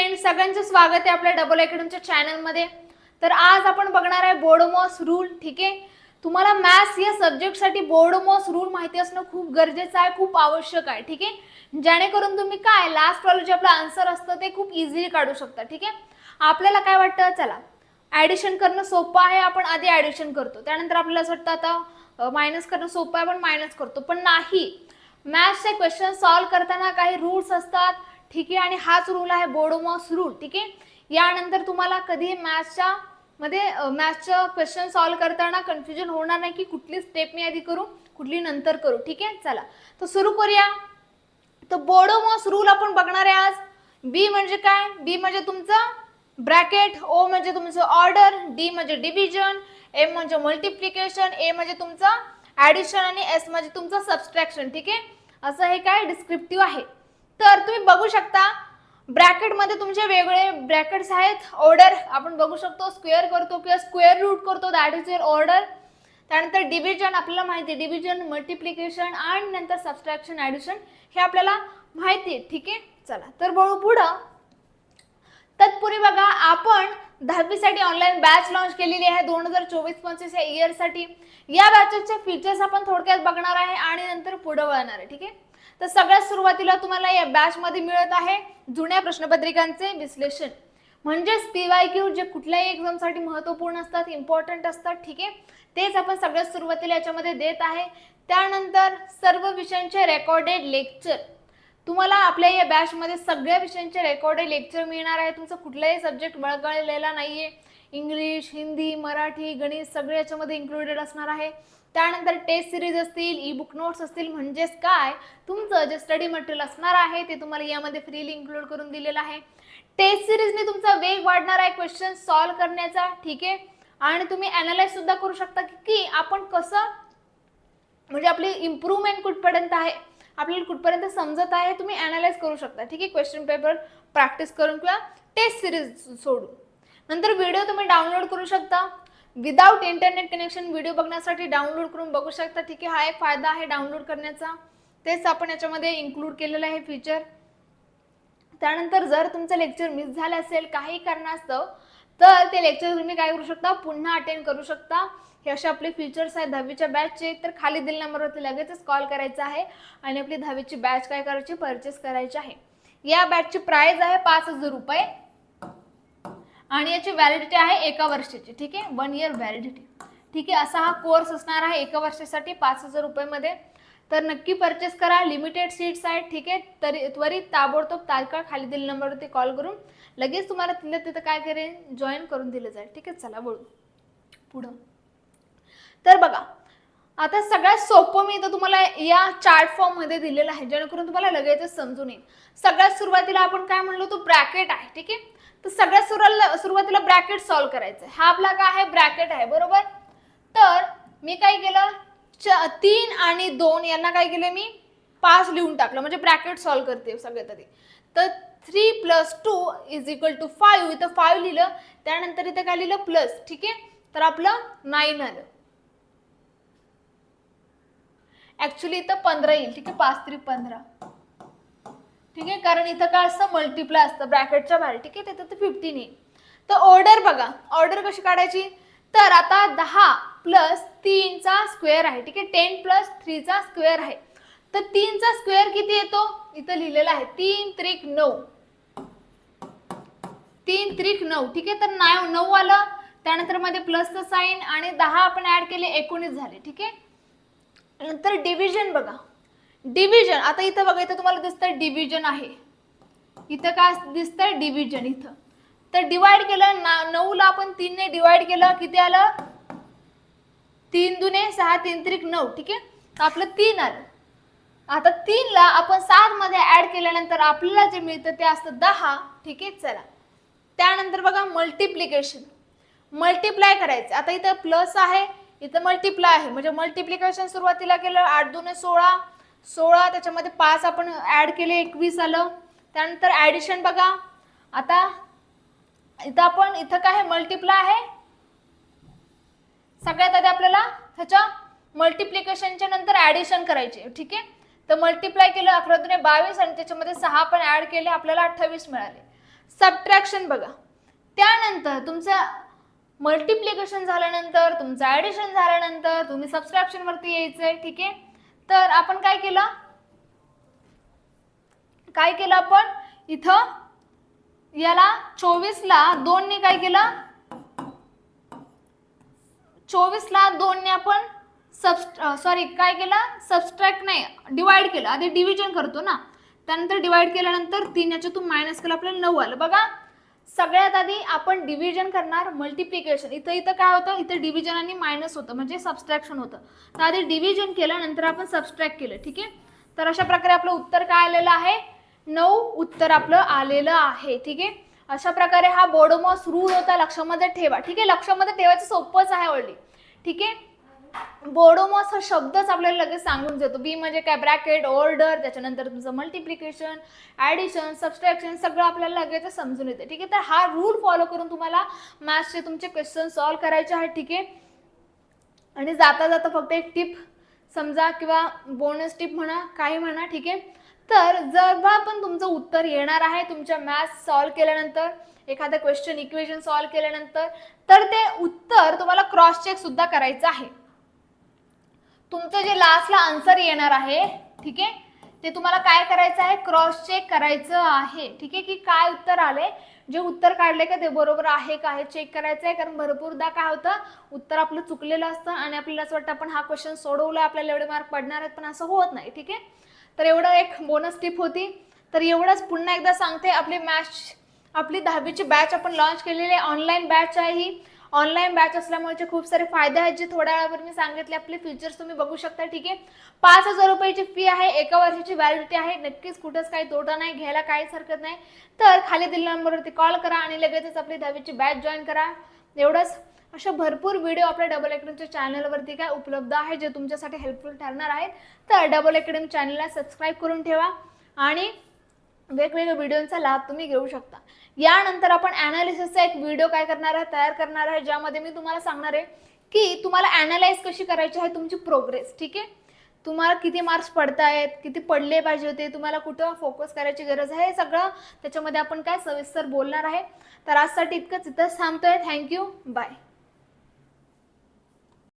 Friend सगळ्यांचं स्वागत आहे आपल्या डबल अकॅडमीच्या चॅनलमध्ये तर आज आपण बघणार आहे बोर्डमॉस रूल ठीक आहे? तुम्हाला मॅथ्स या सब्जेक्टसाठी बोर्डमॉस रूल माहिती असणं खूप गरजेचं आहे खूप आवश्यक आहे ठीक आहे? जेणेकरून तुम्ही काय लास्ट वालं जे आपलं आन्सर असतं ते खूप इझिली काढू शकता ठीक आहे? आपल्याला काय वाटतं? चला. ॲडिशन करणं सोपं आहे आपण आधी ॲडिशन करतो. त्यानंतर आपल्याला असं वाटतं आता मायनस करणं सोपं आहे आपण मायनस करतो. पण नाही. मॅथ्सचे क्वेश्चन सॉल्व्ह करताना काही रूल्स असतात. ठीक? आहे आणि हाच रूल आहे बोडोमॉस रूल ठीक? आहे यानंतर तुम्हाला कधी मॅथ्सच्या मध्ये मॅथ्सचं क्वेश्चन सॉल्व्ह करताना कन्फ्युजन होणार नाही की कुठली स्टेप मी आधी करू कुठली नंतर करू. ठीक? आहे चला. तर सुरू करूया. तर बोडोमॉस रूल आपण बघणार आहे आज. बी म्हणजे काय? बी म्हणजे तुमचं ब्रॅकेट ओ म्हणजे तुमचं ऑर्डर डी म्हणजे डिव्हिजन एम म्हणजे मल्टिप्लिकेशन ए म्हणजे तुमचं ऍडिशन आणि एस म्हणजे तुमचं सबस्ट्रॅक्शन ठीक? आहे असं हे काय डिस्क्रिप्टिव्ह आहे. तर तुम्ही बघू शकता ब्रॅकेटमध्ये तुमचे वेगळे ब्रॅकेट्स आहेत. ऑर्डर आपण बघू शकतो स्क्वेअर करतो किंवा स्क्वेअर रूट करतो दॅट इज युअर ऑर्डर त्यानंतर डिव्हिजन आपल्याला माहिती आहे डिव्हिजन मल्टिप्लिकेशन आणि नंतर सबस्ट्रॅक्शन ॲडिशन हे आपल्याला माहिती आहे. ठीक आहे? चला तर बघू पुढं. तत्पूर्वी बघा आपण दहावीसाठी ऑनलाईन बॅच लॉन्च केलेली आहे दोन हजार चोवीस पंचवीस या इयरसाठी या बॅचेसचे फीचर्स आपण थोडक्यात बघणार आहे आणि नंतर पुढं वळणार आहे. ठीक आहे? तर सगळ्यात सुरुवातीला तुम्हाला या बॅचमध्ये मिळत आहे जुन्या प्रश्नपत्रिकांचे विश्लेषण. म्हणजेच पी वाय क्यू जे कुठल्याही एक्झामसाठी महत्त्वपूर्ण असतात इम्पॉर्टंट असतात ठीक आहे? तेच आपण सगळ्यात सुरुवातीला याच्यामध्ये देत आहे. त्यानंतर सर्व विषयांचे रेकॉर्डेड लेक्चर तुम्हाला आपल्या या बॅचमध्ये सगळ्या विषयांचे रेकॉर्डेड लेक्चर मिळणार आहे तुमचं कुठलाही सब्जेक्ट वळगळलेला नाही आहे इंग्लिश हिंदी मराठी गणित सगळे याच्यामध्ये इन्क्लुडेड असणार आहे. त्यानंतर टेस्ट सिरीज असतील ई बुक नोट्स असतील म्हणजेच काय? तुमचं जे स्टडी मटेरियल असणार आहे ते तुम्हाला यामध्ये फ्रीली इन्क्लूड करून दिलेलं आहे. टेस्ट सिरीजने तुमचा वेग वाढणार आहे क्वेश्चन सॉल्व्ह करण्याचा ठीक आहे? आणि तुम्ही अनालाइज सुद्धा करू शकता की की आपण कसं म्हणजे आपली इम्प्रूव्हमेंट कुठपर्यंत आहे आपल्याला कुठपर्यंत समजत आहे तुम्ही अनालाइज करू शकता. ठीक आहे? क्वेश्चन पेपर प्रॅक्टिस करून किंवा टेस्ट सिरीज सोडून. नंतर व्हिडिओ तुम्ही डाउनलोड करू शकता. विदाऊट इंटरनेट कनेक्शन व्हिडिओ बघण्यासाठी डाउनलोड करून बघू शकता. ठीक आहे? हा एक फायदा आहे डाउनलोड करण्याचा. तेच आपण याच्यामध्ये इन्क्लूड केलेलं आहे फीचर त्यानंतर जर तुमचं लेक्चर मिस झालं असेल काही कारणास्तव तर ते लेक्चर तुम्ही काय करू शकता? पुन्हा अटेंड करू शकता. हे असे आपले फीचर्स आहेत. दहावीच्या बॅचचे तर खाली दिलेल्या नंबरवरती लगेचच कॉल करायचा आहे आणि आपली दहावीची बॅच काय करायची? परचेस करायची आहे. या बॅचची प्राइस आहे पाच हजार रुपये. आणि याची व्हॅलिडिटी आहे एका वर्षाची. ठीक आहे? वन इयर व्हॅलिडिटी ठीक आहे? असा हा कोर्स असणार आहे एका वर्षासाठी पाच हजार रुपयेमध्ये. तर नक्की परचेस करा. लिमिटेड सीट्स आहेत. ठीक आहे? तरी त्वरित ताबडतोब तालकाळ खाली दिलेल्या नंबरवरती कॉल करून लगेच तुम्हाला तिथलं तिथं काय करेन? जॉईन करून दिलं जाईल. ठीक आहे? चला बोलू. पुढं. तर बघा आता सगळ्यात सोपं मी इथं तुम्हाला या चार्ट फॉर्ममध्ये दिलेलं आहे जेणेकरून तुम्हाला लगेचच समजून येईल. सगळ्यात सुरुवातीला आपण काय म्हणलो तो ब्रॅकेट आहे ठीक आहे? तर सगळ्यात सुरुवातीला सुरुवातीला ब्रॅकेट सॉल्व्ह करायचं आहे. हा आपला काय आहे? ब्रॅकेट आहे बरोबर? तर मी काय केलं? च तीन आणि दोन यांना काय केलं मी? पाच लिहून टाकलं. म्हणजे ब्रॅकेट सॉल्व्ह करते सगळ्यात आधी. तर three plus two is equal to five इथं फाईव्ह लिहिलं त्यानंतर इथं काय लिहिलं? प्लस ठीक आहे? तर आपलं नाईन आलं. ऍक्च्युली इथं पंधरा येईल ठीक आहे? पाच तरी पंधरा. ठीक आहे? कारण इथं काय असतं? मल्टिप्लाय असतं. ब्रॅकेटच्या बाहेर ठीक आहे? तिथं तर फिफ्टीन येईल. तर ऑर्डर बघा. ऑर्डर कशी काढायची? तर आता दहा प्लस तीनचा स्क्वेअर आहे ठीक आहे? टेन प्लस थ्रीचा स्क्वेअर आहे. तर तीनचा स्क्वेअर किती येतो? इथं लिहिलेला आहे. तीन त्रिक नऊ. तीन त्रिक नऊ ठीक आहे? तर नाव नऊ आलं. त्यानंतरमध्ये प्लसचं साईन आणि दहा आपण ऍड केले एकोणीस झाले ठीक आहे? नंतर डिव्हिजन बघा. डिव्हिजन आता इथं बघा इथं तुम्हाला दिसतंय डिव्हिजन आहे. इथं काय दिसतंय? डिव्हिजन इथं. तर डिवाइड केलं ना नऊला आपण तीनने डिवाइड केलं किती आलं? तीन दुने सहा तीन त्रिक नऊ ठीक आहे? तर आपलं तीन आलं. आता तीनला आपण सात मध्ये ऍड केल्यानंतर आपल्याला जे मिळतं ते असतं दहा ठीक आहे? चला. त्यानंतर बघा मल्टिप्लिकेशन मल्टिप्लाय करायचं. आता इथं प्लस आहे इथं मल्टिप्लाय आहे. म्हणजे मल्टिप्लिकेशन सुरुवातीला केलं आठ दोन सोळा. सोळा त्याच्यामध्ये पाच आपण ऍड केले एकवीस आलं. त्यानंतर ऍडिशन बघा. आता इथं आपण इथं काय आहे? मल्टिप्लाय आहे. सगळ्यात आधी आपल्याला ह्याच्या मल्टिप्लिकेशनच्या नंतर ऍडिशन करायचे ठीक आहे? तर मल्टिप्लाय केलं अकरा दुने बावीस आणि त्याच्यामध्ये सहा पण ऍड केले आपल्याला अठ्ठावीस मिळाले. सबट्रॅक्शन बघा. त्यानंतर तुमचं मल्टिप्लिकेशन झाल्यानंतर तुमचं ॲडिशन झाल्यानंतर तुम्ही सबस्ट्रॅक्शन वरती आहे ठीक आहे? तर आपण काय केलं? काय केलं आपण? इथं याला चोवीसला दोनने काय केलं? चोवीसला दोनने आपण सबस्ट सॉरी काय केलं? सबस्ट्रॅक्ट नाही डिवाइड केलं. आधी डिव्हिजन करतो ना. त्यानंतर डिवाइड केल्यानंतर तीन याच्यातून मायनस केलं आपल्याला नऊ आलं. बघा सगळ्यात आधी आपण डिव्हिजन करणार मल्टिप्लिकेशन इथं इथं काय होतं? इथं डिव्हिजन आणि मायनस होतं म्हणजे सबस्ट्रॅक्शन होतं. तर आधी डिव्हिजन केलं नंतर आपण सबस्ट्रॅक्ट केलं ठीक आहे? तर अशा प्रकारे आपलं उत्तर काय आलेलं आहे? नऊ उत्तर आपलं आलेलं आहे ठीक आहे? अशा प्रकारे हा बोडोमॉस रूल होता लक्षामध्ये ठेवा. ठीक आहे? लक्षामध्ये ठेवायचं सोपंच आहे ऑलरेडी ठीक आहे? बोडोमॉस हा शब्दच आपल्याला लगेच सांगून देतो. बी म्हणजे काय? ब्रॅकेट ऑर्डर त्याच्यानंतर तुमचं मल्टिप्लिकेशन ॲडिशन सबस्ट्रॅक्शन सगळं आपल्याला लगेच समजून येते. ठीक आहे? तर हा रूल फॉलो करून तुम्हाला मॅथ्सचे तुमचे क्वेश्चन सॉल्व्ह करायचे आहेत. ठीक आहे? आणि जाता जाता फक्त एक टिप समजा किंवा बोनस टिप म्हणा काही म्हणा. ठीक आहे? तर जेव्हा पण तुमचं उत्तर येणार आहे तुमच्या मॅथ्स सॉल्व्ह केल्यानंतर एखादं क्वेश्चन इक्वेशन सॉल्व्ह केल्यानंतर तर ते उत्तर तुम्हाला क्रॉस चेक सुद्धा करायचं आहे. तुमचं जे लास्टला आन्सर येणार आहे ठीक आहे? ते तुम्हाला काय करायचं आहे? क्रॉस चेक करायचं आहे. ठीक आहे? की काय उत्तर आले जे उत्तर काढले का ते बरोबर आहे का? हे चेक करायचं आहे. कारण भरपूरदा काय होतं? उत्तर आपलं चुकलेलं असतं आणि आपल्याला असं वाटतं आपण हा क्वेश्चन सोडवला आपल्याला एवढे मार्क पडणार आहेत. पण असं होत नाही. ठीक आहे? तर एवढं एक बोनस टिप होती. तर एवढंच पुन्हा एकदा सांगते. आपली मॅच आपली दहावीची बॅच आपण लॉन्च केलेली आहे. ऑनलाईन बॅच आहे ही. ऑनलाईन बॅच असल्यामुळे खूप सारे फायदे आहेत जे थोड्या वेळावर मी सांगितले आपले फीचर्स तुम्ही बघू शकता ठीक आहे? पाच हजार रुपयाची फी आहे एका वर्षाची व्हॅलिडिटी आहे. नक्कीच कुठंच काही तोटा नाही घ्यायला काहीच हरकत नाही. तर खाली दिलेल्या नंबरवरती कॉल करा आणि लगेचच आपली दहावीची बॅच जॉईन करा. एवढंच. अशा भरपूर व्हिडिओ आपल्या डबल अकॅडमीच्या चॅनलवरती काय उपलब्ध आहे जे तुमच्यासाठी हेल्पफुल ठरणार आहेत तर डबल अकॅडमी चॅनलला सबस्क्राईब करून ठेवा. आणि वेगवेगळ्या व्हिडिओंचा लाभ तुम्ही घेऊ शकता. यानंतर आपण अनालिसिसचा एक व्हिडिओ काय करणार आहे तयार करणार आहे ज्यामध्ये मी तुम्हाला सांगणार आहे की तुम्हाला अनालाइज कशी करायची आहे तुमची प्रोग्रेस ठीक आहे? तुम्हाला किती मार्क्स पडतायत किती पडले पाहिजे होते तुम्हाला कुठं फोकस करायची गरज आहे हे सगळं त्याच्यामध्ये आपण काय सविस्तर बोलणार आहे. तर आजसाठी इतकंच इथंच थांबतोय. Thank you bye